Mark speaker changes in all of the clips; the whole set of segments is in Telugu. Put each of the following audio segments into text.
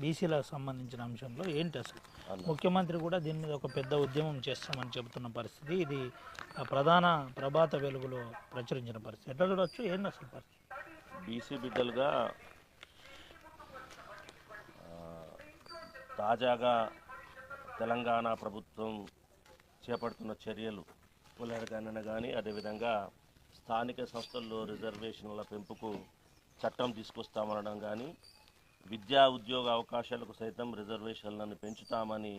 Speaker 1: బీసీలకు సంబంధించిన అంశంలో ఏంటి అసలు? ముఖ్యమంత్రి కూడా దీని మీద ఒక పెద్ద ఉద్యమం చేస్తామని చెబుతున్న పరిస్థితి. ఇది ప్రధాన ప్రభాత వెలుగులో ప్రచురించిన పరిస్థితి. ఎట్లా చూడొచ్చు? ఏంటి అసలు పరిస్థితి?
Speaker 2: బీసీ బిడ్డలుగా తాజాగా తెలంగాణ ప్రభుత్వం చేపడుతున్న చర్యలు కులగణన కానీ అదేవిధంగా స్థానిక సంస్థల్లో రిజర్వేషన్ల పెంపుకు చట్టం తీసుకొస్తామనడం కానీ విద్యా ఉద్యోగ అవకాశాలకు సైతం రిజర్వేషన్లను పెంచుతామని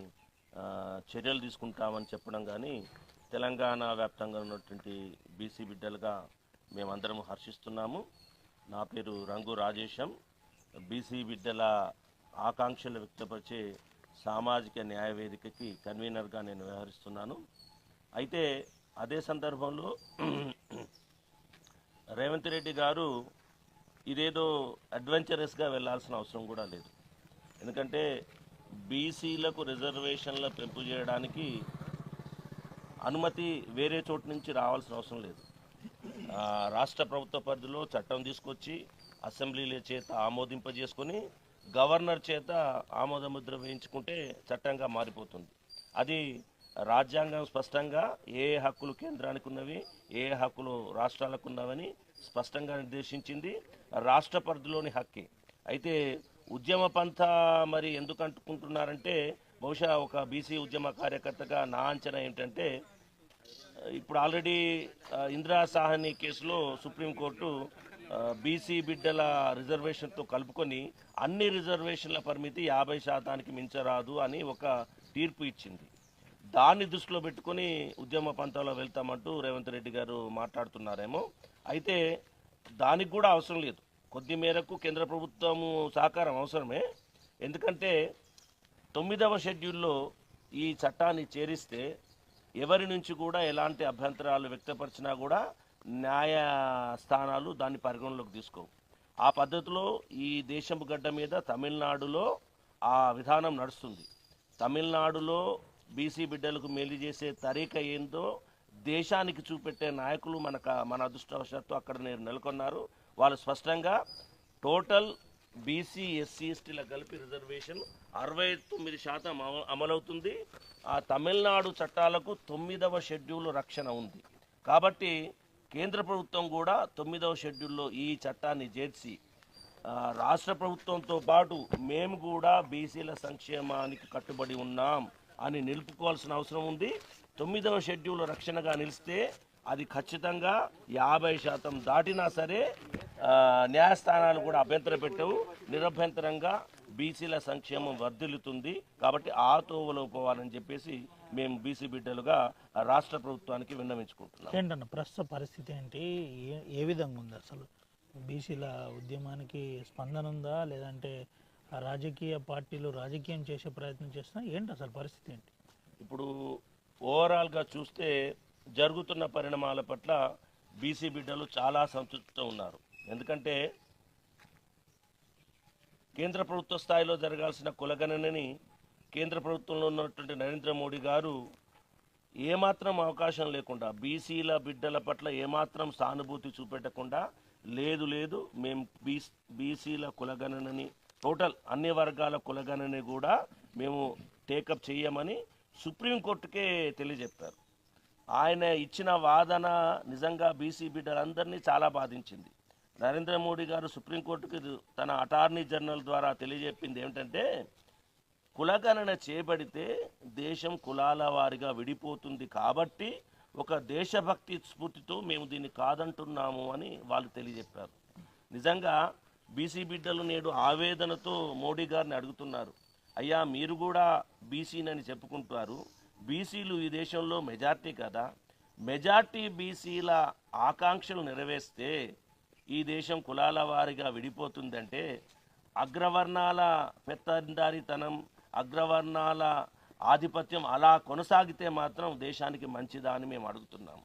Speaker 2: చర్యలు తీసుకుంటామని చెప్పడం కానీ తెలంగాణ వ్యాప్తంగా ఉన్నటువంటి బీసీ బిడ్డలుగా మేమందరం హర్షిస్తున్నాము. నా పేరు రంగు రాజేశం. బీసీ బిడ్డల ఆకాంక్షలు వ్యక్తపరిచే సామాజిక న్యాయ వేదికకి కన్వీనర్గా నేను వ్యవహరిస్తున్నాను. అయితే అదే సందర్భంలో రేవంత్ రెడ్డి గారు ఇదేదో అడ్వెంచరస్గా వెళ్ళాల్సిన అవసరం కూడా లేదు. ఎందుకంటే బీసీలకు రిజర్వేషన్ల పెంపు చేయడానికి అనుమతి వేరే చోటు నుంచి రావాల్సిన అవసరం లేదు. రాష్ట్ర ప్రభుత్వ పరిధిలో చట్టం తీసుకొచ్చి అసెంబ్లీల చేత ఆమోదింపజేసుకొని గవర్నర్ చేత ఆమోద ముద్ర వేయించుకుంటే చట్టంగా మారిపోతుంది. అది రాజ్యాంగం స్పష్టంగా ఏ హక్కులు కేంద్రానికి ఉన్నవి ఏ హక్కులు రాష్ట్రాలకు ఉన్నవని స్పష్టంగా నిర్దేశించింది రాష్ట్ర పరిధిలోని హక్కే. అయితే ఉద్యమ పంథ మరి ఎందుకు అంటుకుంటున్నారంటే బహుశా ఒక బీసీ ఉద్యమ కార్యకర్తగా నా అంచనా ఏంటంటే ఇప్పుడు ఆల్రెడీ ఇందిరా సాహని కేసులో సుప్రీంకోర్టు బీసీ బిడ్డల రిజర్వేషన్తో కలుపుకొని అన్ని రిజర్వేషన్ల పరిమితి యాభై శాతానికి మించరాదు అని ఒక తీర్పు ఇచ్చింది. దాన్ని దృష్టిలో పెట్టుకొని ఉద్యమ పంతంలో వెళ్తామంటూ రేవంత్ రెడ్డి గారు మాట్లాడుతున్నారేమో. అయితే దానికి కూడా అవసరం లేదు. కొద్ది మేరకు కేంద్ర ప్రభుత్వము సహకారం అవసరమే. ఎందుకంటే తొమ్మిదవ షెడ్యూల్లో ఈ చట్టాన్ని చేరిస్తే ఎవరి నుంచి కూడా ఎలాంటి అభ్యంతరాలు వ్యక్తపరిచినా కూడా న్యాయ స్థానాలు దాన్ని పరిగణలోకి తీసుకోవు. ఆ పద్ధతిలో ఈ దేశం గడ్డ మీద తమిళనాడులో ఆ విధానం నడుస్తుంది. తమిళనాడులో బీసీ బిడ్డలకు మేలు చేసే తరీక ఏందో దేశానికి చూపెట్టే నాయకులు మనకు మన అదృష్టవశాత్తు అక్కడ నేను నెలకొన్నారు. వాళ్ళు స్పష్టంగా టోటల్ బీసీ ఎస్సీ ఎస్టీల కలిపి రిజర్వేషన్ అరవై తొమ్మిది శాతం అమ- అమలవుతుంది. ఆ తమిళనాడు చట్టాలకు తొమ్మిదవ షెడ్యూల్ రక్షణ ఉంది. కాబట్టి కేంద్ర ప్రభుత్వం కూడా తొమ్మిదవ షెడ్యూల్లో ఈ చట్టాన్ని చేర్చి రాష్ట్ర ప్రభుత్వంతో పాటు మేము కూడా బీసీల సంక్షేమానికి కట్టుబడి ఉన్నాం. అని నిలుపుకోవాల్సిన అవసరం ఉంది. తొమ్మిదవ షెడ్యూల్ రక్షణగా నిలిస్తే అది ఖచ్చితంగా యాభై శాతం దాటినా సరే న్యాయస్థానాలు కూడా అభ్యంతరం పెట్టవు. నిరభ్యంతరంగా బీసీల సంక్షేమం వర్ధిల్లుతుంది. కాబట్టి ఆ తోవలో పోవాలని చెప్పేసి మేము బీసీ బిడ్డలుగా రాష్ట్ర ప్రభుత్వానికి విన్నవించుకుంటున్నాం.
Speaker 1: ఏంటన్న ప్రస్తుత పరిస్థితి ఏంటి? ఏ- ఏ విధంగా ఉంది అసలు? బీసీల ఉద్యమానికి స్పందన ఉందా? లేదంటే ఆ రాజకీయ పార్టీలు రాజకీయం చేసే ప్రయత్నం చేస్తున్నా ఏంటి అసలు పరిస్థితి ఏంటి?
Speaker 2: ఇప్పుడు ఓవరాల్గా చూస్తే జరుగుతున్న పరిణామాల పట్ల బీసీ బిడ్డలు చాలా సంతృప్తితో ఉన్నారు. ఎందుకంటే కేంద్ర ప్రభుత్వ స్థాయిలో జరగాల్సిన కులగణనని కేంద్ర ప్రభుత్వంలో ఉన్నటువంటి నరేంద్ర మోడీ గారు ఏమాత్రం అవకాశం లేకుండా బీసీల బిడ్డల పట్ల ఏమాత్రం సానుభూతి చూపెట్టకుండా లేదు లేదు మేము బీ బీసీల కులగణనని టోటల్ అన్ని వర్గాల కులగణనని కూడా మేము టేకప్ చేయమని సుప్రీంకోర్టుకే తెలియజెప్పారు ఆయన ఇచ్చిన వాదన నిజంగా బీసీ బిడ్డలందరినీ చాలా బాధించింది. నరేంద్ర మోడీ గారు సుప్రీంకోర్టుకి తన అటార్నీ జనరల్ ద్వారా తెలియజెప్పింది ఏమిటంటే కులగణన చేపడితే దేశం కులాల వారిగా విడిపోతుంది కాబట్టి ఒక దేశభక్తి స్ఫూర్తితో మేము దీన్ని కాదంటున్నాము అని వాళ్ళు తెలియజెప్పారు. నిజంగా బీసీ బిడ్డలు నేడు ఆవేదనతో మోడీ గారిని అడుగుతున్నారు. అయ్యా మీరు కూడా బీసీనని చెప్పుకుంటారు బీసీలు ఈ దేశంలో మెజార్టీ కదా. మెజార్టీ బీసీల ఆకాంక్షలు నెరవేర్స్తే ఈ దేశం కులాల వారిగా విడిపోతుందంటే అగ్రవర్ణాల పెత్తందారితనం అగ్రవర్ణాల ఆధిపత్యం అలా కొనసాగితే మాత్రం దేశానికి మంచిదా అని మేము అడుగుతున్నాము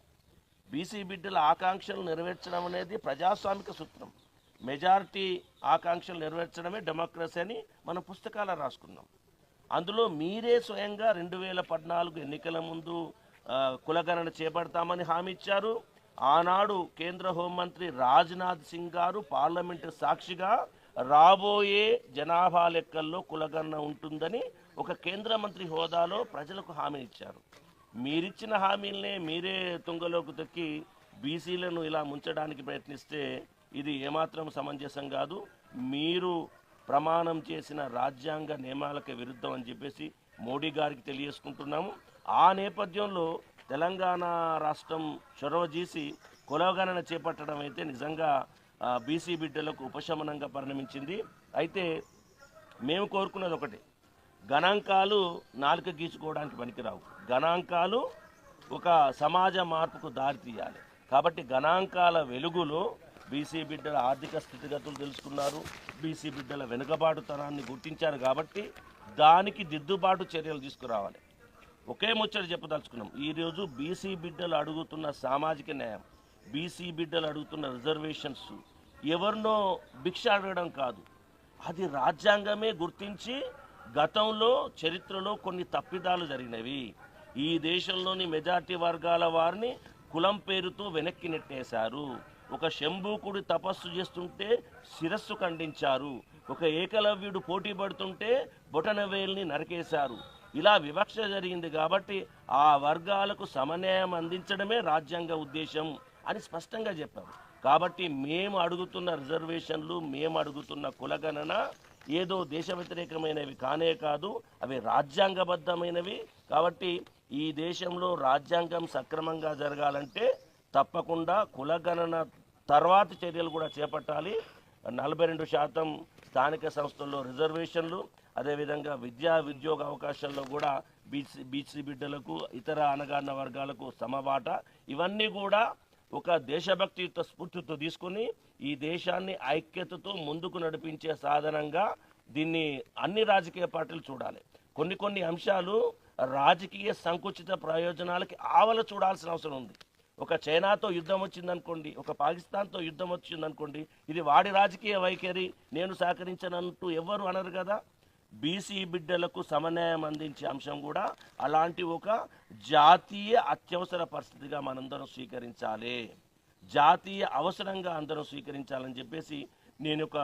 Speaker 2: బీసీ బిడ్డల ఆకాంక్షలు నెరవేర్చడం అనేది ప్రజాస్వామిక సూత్రం. మెజారిటీ ఆకాంక్షలు నెరవేర్చడమే డెమోక్రసీ అని మనం పుస్తకాలు రాసుకున్నాం. అందులో మీరే స్వయంగా రెండు వేల పద్నాలుగు ఎన్నికల ముందు కులగణన చేపడతామని హామీ ఇచ్చారు. ఆనాడు కేంద్ర హోంమంత్రి రాజ్నాథ్ సింగ్ గారు పార్లమెంటు సాక్షిగా రాబోయే జనాభా లెక్కల్లో కులగణన ఉంటుందని ఒక కేంద్ర మంత్రి హోదాలో ప్రజలకు హామీ ఇచ్చారు. మీరిచ్చిన హామీలనే మీరే తుంగలోకి తొక్కి బీసీలను ఇలా ముంచడానికి ప్రయత్నిస్తే ఇది ఏమాత్రం సమంజసం కాదు. మీరు ప్రమాణం చేసిన రాజ్యాంగ నియమాలకు విరుద్ధం అని చెప్పేసి మోడీ గారికి తెలియజేసుకుంటున్నాము. ఆ నేపథ్యంలో తెలంగాణ రాష్ట్రం చొరవ చేసి కులగణన చేపట్టడం అయితే నిజంగా బీసీ బిడ్డలకు ఉపశమనంగా పరిణమించింది. అయితే మేము కోరుకున్నది ఒకటి గణాంకాలు నాలుక గీచుకోవడానికి పనికిరావు. గణాంకాలు ఒక సమాజ మార్పుకు దారి తీయాలి కాబట్టి గణాంకాల వెలుగులో బీసీ బిడ్డల ఆర్థిక స్థితిగతులు తెలుసుకున్నారు. బీసీ బిడ్డల వెనుకబాటుతనాన్ని గుర్తించారు కాబట్టి దానికి దిద్దుబాటు చర్యలు తీసుకురావాలి. ఒకే ముచ్చట చెప్పదలుచుకున్నాం. ఈరోజు బీసీ బిడ్డలు అడుగుతున్న సామాజిక న్యాయం బీసీ బిడ్డలు అడుగుతున్న రిజర్వేషన్స్ ఎవరినో భిక్ష అడగడం కాదు. అది రాజ్యాంగమే గుర్తించి గతంలో చరిత్రలో కొన్ని తప్పిదాలు జరిగినవి. ఈ దేశంలోని మెజార్టీ వర్గాల వారిని కులం పేరుతో వెనక్కి నెట్టేశారు. ఒక శంభూకుడు తపస్సు చేస్తుంటే శిరస్సు ఖండించారు. ఒక ఏకలవ్యుడు పోటీ పడుతుంటే బొటనవేల్ని నరికేశారు. ఇలా వివక్ష జరిగింది కాబట్టి ఆ వర్గాలకు సమన్యాయం అందించడమే రాజ్యాంగ ఉద్దేశం అని స్పష్టంగా చెప్పారు. కాబట్టి మేము అడుగుతున్న రిజర్వేషన్లు మేము అడుగుతున్న కులగణన ఏదో దేశ వ్యతిరేకమైనవి కానే కాదు అవి రాజ్యాంగబద్ధమైనవి. కాబట్టి ఈ దేశంలో రాజ్యాంగం సక్రమంగా జరగాలంటే తప్పకుండా కులగణన తర్వాతి చర్యలు కూడా చేపట్టాలి. నలభై రెండు శాతం స్థానిక సంస్థల్లో రిజర్వేషన్లు అదేవిధంగా విద్యా ఉద్యోగ అవకాశాల్లో కూడా బీసీ బీసీ బిడ్డలకు ఇతర అనగాన వర్గాలకు సమబాట. ఇవన్నీ కూడా ఒక దేశభక్తియుత స్ఫూర్తితో తీసుకుని ఈ దేశాన్ని ఐక్యతతో ముందుకు నడిపించే సాధనంగా దీన్ని అన్ని రాజకీయ పార్టీలు చూడాలి. కొన్ని కొన్ని అంశాలు రాజకీయ సంకుచిత ప్రయోజనాలకి ఆవల చూడాల్సిన అవసరం ఉంది. ఒక చైనాతో యుద్ధం వచ్చిందనుకోండి ఒక పాకిస్తాన్తో యుద్ధం వచ్చిందనుకోండి ఇది వాడి రాజకీయ వైఖరి నేను సహకరించనంటూ ఎవరు అనరు కదా. బీసీ బిడ్డలకు సమన్యాయం అందించే అంశం కూడా అలాంటి ఒక జాతీయ అత్యవసర పరిస్థితిగా మనందరం స్వీకరించాలి. జాతీయ అవసరంగా అందరం స్వీకరించాలని చెప్పేసి నేను ఒక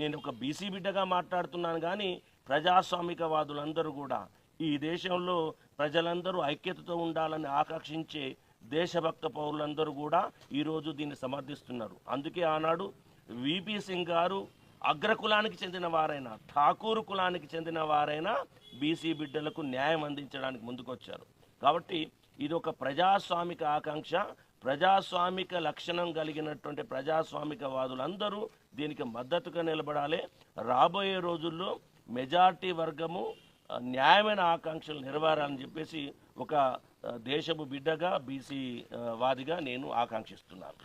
Speaker 2: నేను ఒక బీసీ బిడ్డగా మాట్లాడుతున్నాను కానీ ప్రజాస్వామికవాదులందరూ కూడా ఈ దేశంలో ప్రజలందరూ ఐక్యతతో ఉండాలని ఆకాంక్షించే దేశభక్త పౌరులందరూ కూడా ఈరోజు దీన్ని సమర్థిస్తున్నారు. అందుకే ఆనాడు విపి సింగ్ గారు అగ్రకులానికి చెందిన వారైనా ఠాకూర్ కులానికి చెందిన వారైనా బీసీ బిడ్డలకు న్యాయం అందించడానికి ముందుకొచ్చారు. కాబట్టి ఇది ఒక ప్రజాస్వామిక ఆకాంక్ష ప్రజాస్వామిక లక్షణం కలిగినటువంటి ప్రజాస్వామిక వాదులందరూ దీనికి మద్దతుగా నిలబడాలి. రాబోయే రోజుల్లో మెజార్టీ వర్గము న్యాయమైన ఆకాంక్షలు నెరవేరాలని చెప్పేసి ఒక దేశపు బిడ్డగా బీసీ వాదిగా నేను ఆకాంక్షిస్తున్నాను.